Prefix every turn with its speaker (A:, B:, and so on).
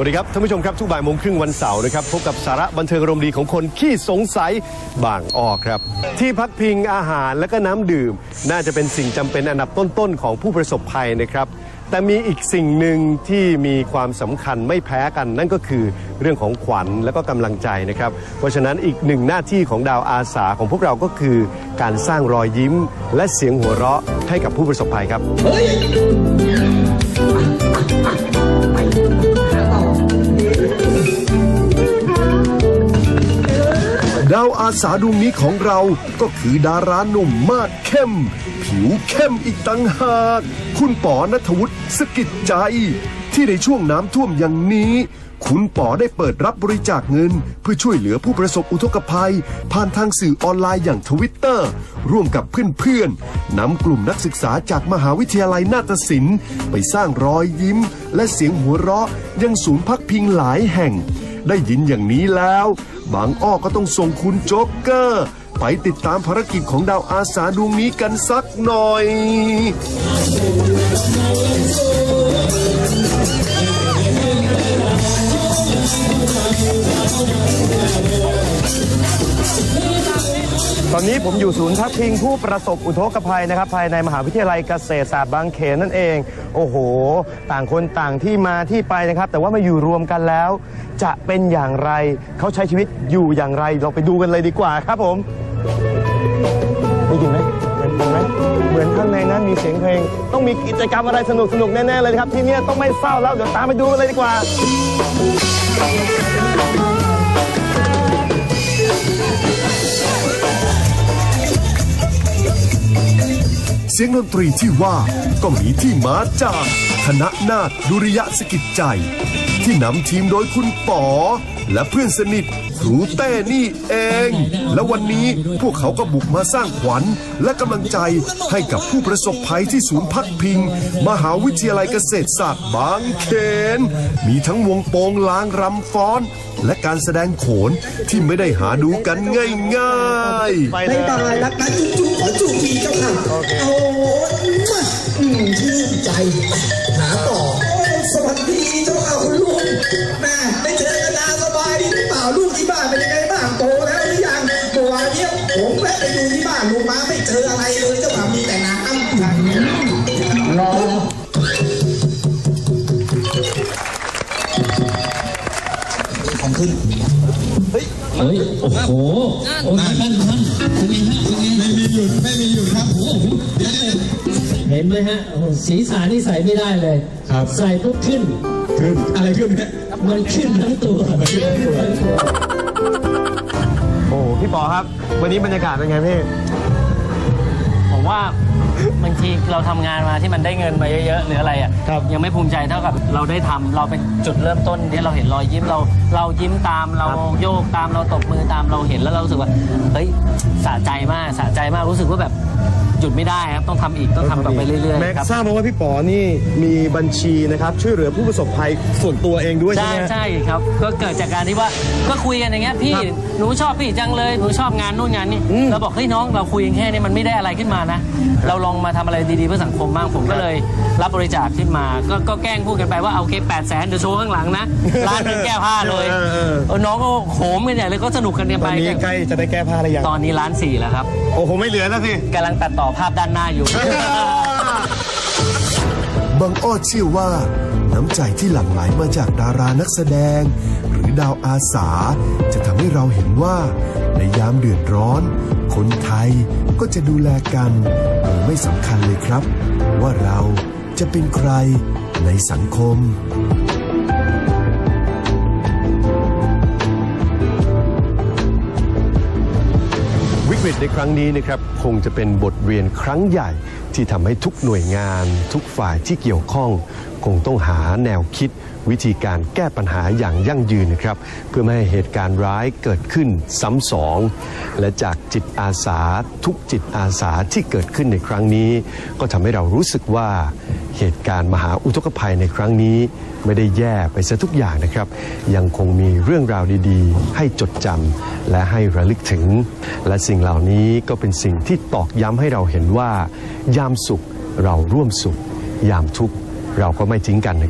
A: สวัสดีครับท่านผู้ชมครับทุกบ่ายโมงครึ่งวันเสาร์นะครับพบกับสาระบันเทิงอารมณ์ดีของคนขี้สงสัยบางอ้อครับ ที่พักพิงอาหารและก็น้ำดื่ม น่าจะเป็นสิ่งจำเป็นอันดับต้นๆของผู้ประสบภัยนะครับ แต่มีอีกสิ่งหนึ่งที่มีความสำคัญไม่แพ้กัน นั่นก็คือเรื่องของขวัญและก็กำลังใจนะครับ เพราะฉะนั้นอีกหนึ่งหน้าที่ของดาวอาสาของพวกเราก็คือ การสร้างรอยยิ้ม และเสียงหัวเราะให้กับผู้ประสบภัยครับ ดาวอาสาดวงนี้ของเราก็คือดาราหนุ่มมากเข้ม ผิวเข้มอีกตั้งหาก คุณป๋อนัทวุฒิสกิจใจ ที่ในช่วงน้ำท่วมอย่างนี้ คุณป๋อได้เปิดรับบริจาคเงิน เพื่อช่วยเหลือผู้ประสบอุทกภัย ผ่านทางสื่อออนไลน์อย่างทวิตเตอร์ ร่วมกับเพื่อนๆนำกลุ่มนักศึกษาจากมหาวิทยาลัยนาฏศิลป์ ไปสร้างรอยยิ้ม และเสียงหัวเราะยังศูนย์พักพิงหลายแห่ง ได้ยินอย่างนี้แล้ว บางอ้อก็ต้องส่งคุณโจ๊กเกอร์ ไปติดตามภารกิจของดาวอาสาดวงนี้กันสักหน่อย
B: ตอนนี้ผมอยู่ศูนย์พักพิงผู้ประสบอุทกภัยนะครับ ภายในมหาวิทยาลัยเกษตรศาสตร์บางเขนนั่นเอง โอ้โห ต่างคนต่างที่มาที่ไปนะครับ แต่ว่ามาอยู่รวมกันแล้ว จะเป็นอย่างไรเขาใช้ชีวิตอยู่อย่างไรเราไปดูกันเลยดีกว่าครับผมได้ยินไหมเหมือนไหมเหมือนข้างในนั้นมีเสียงเพลง ต้องมีกิจกรรมอะไรสนุกสนุกแน่ๆเลยครับ ที่นี่ต้องไม่เศร้าแล้วเดี๋ยวตามไปดูกันเลยดีกว่า
A: สียงดนตรีที่ว่าก็มีที่มาจาก ณะนาฏดุริยะสกิจใจ ที่นำทีมโดยคุณป๋อและเพื่อนสนิทครูเต้นี่เอง และวันนี้พวกเขาก็บุกมาสร้างขวัญและกำลังใจให้กับผู้ประสบภัยที่ศูนย์พักพิง มหาวิทยาลัยเกษตรศาสตร์บางเขน มีทั้งวงโปงลางรำฟ้อน และการแสดงโขนที่ไม่ได้หาดูกันง่ายๆ
B: ไปเล
C: ไม่ตายรักนะจุ๊บจุ๊ขอจูบทีเจ้าค่ะโอ้ย อืมชื่นใจหาต่อ สวัสดีเจ้าค่ะคุณลุงแม่ได้เจอกันนานสบายดีหรือเปล่าลูกที่บ้านเป็นยังไงบ้างโตแล้วหรือยังเมื่อวานเนี้ยผมแวะไปดูที่บ้านลุงมาไม่เจออะไรเลยเจ้าค่ะมีแต่น้ำรอของขึ้น
D: เฮ้ยโอ้โห โอ้ยท่านท่านเป็นไงฮะเป็น
C: หยุดไม่มีหยุดครับ
D: โอ้โหเห็นไหมฮะโอ้โหสีสานี่ใส่ไม่ได้เลย
C: ครับ
D: ใส่ปุ๊บขึ้น
C: ขึ้นอะไรขึ้นเนี่ย
D: มันขึ้นทั้งตัว
B: โอ้โหพี่ปอครับ วันนี้บรรยากาศเป็นไงพี่
E: ผมว่า บางทีเราทำงานมาที่มันได้เงินมาเยอะๆหรืออะไรอะ
B: ครับ
E: ยังไม่ภูมิใจเท่ากับเราได้ทำเราเป็นจุดเริ่มต้นที่เราเห็นรอยยิ้มเรา เรายิ้มตามเราโยกตามเราตบมือตามเราเห็นแล้วเรารู้สึกว่าเฮ้ยสะใจมากสะใจมากรู้สึกว่าแบบหยุดไม่ได้ครับต้องทำอีกต้องทำต่อไปเรื่อย
B: แม็ก
E: ๆครับ
B: ทราบมาว่าพี่ป๋อนี่มีบัญชีนะครับช่วยเหลือผู้ประสบภัยส่วนตัวเองด้วยใช่
E: ใช่
B: ไหมฮะ
E: ใช่ครับ ก็เกิดจากการที่ว่าก็คุยกันอย่างเงี้ยพี่
B: ครับ
E: หนูชอบพี่จังเลยหนูชอบงานนู่นงานนี่
B: อืม
E: เราบอกเฮ้ยน้องเราคุยกันแค่นี้มันไม่ได้อะไรขึ้นมานะ เราลองมาทำอะไรดีๆเพื่อสังคมบ้างผมก็เลยรับบริจาคขึ้นมา ก็ก็แกล้งพูดกันไปว่าโอเคแปดแสนเดี๋ยวโชว์ข้างหลังนะร้านหนึงแก้ผ้าเลย
B: เออเออ
E: เออน้องก็โหมกันใหญ่เลยก็สนุกกัน
B: ต
E: ไป
B: อนนี้ใกล้จะได้แก้ผ้าหรือยัง
E: ตอนนี้ร้านสี่แล้วครับ
B: โอ้โหไม่เหลือแล้วสิ
E: กำลังตัดต่อภาพด้านหน้าอยู่
A: บางอ้อเชื่อว่า น้ำใจที่หลั่งไหลมาจากดารานักแสดง หรือดาวอาสา จะทำให้เราเห็นว่า ในยามเดือดร้อน คนไทยก็จะดูแลกันโดยไม่สำคัญเลยครับ ว่าเราจะเป็นใครในสังคมวิกฤตในครั้งนี้นะครับคงจะเป็นบทเรียนครั้งใหญ่ ที่ทำให้ทุกหน่วยงาน ทุกฝ่ายที่เกี่ยวข้อง คงต้องหาแนวคิดวิธีการแก้ปัญหาอย่างยั่งยืนนะครับ เพื่อไม่ให้เหตุการณ์ร้ายเกิดขึ้นซ้ำสอง และจากจิตอาสาทุกจิตอาสาที่เกิดขึ้นในครั้งนี้ ก็ทำให้เรารู้สึกว่าเหตุการณ์มหาอุทกภัยในครั้งนี้ ไม่ได้แย่ไปซะทุกอย่างนะครับ ยังคงมีเรื่องราวดีๆ ให้จดจำและให้ระลึกถึง และสิ่งเหล่านี้ก็เป็นสิ่งที่ตอกย้ำให้เราเห็นว่า ยามสุขเราร่วมสุข ยามทุกข์ เราก็ไม่ทิ้งกันนะ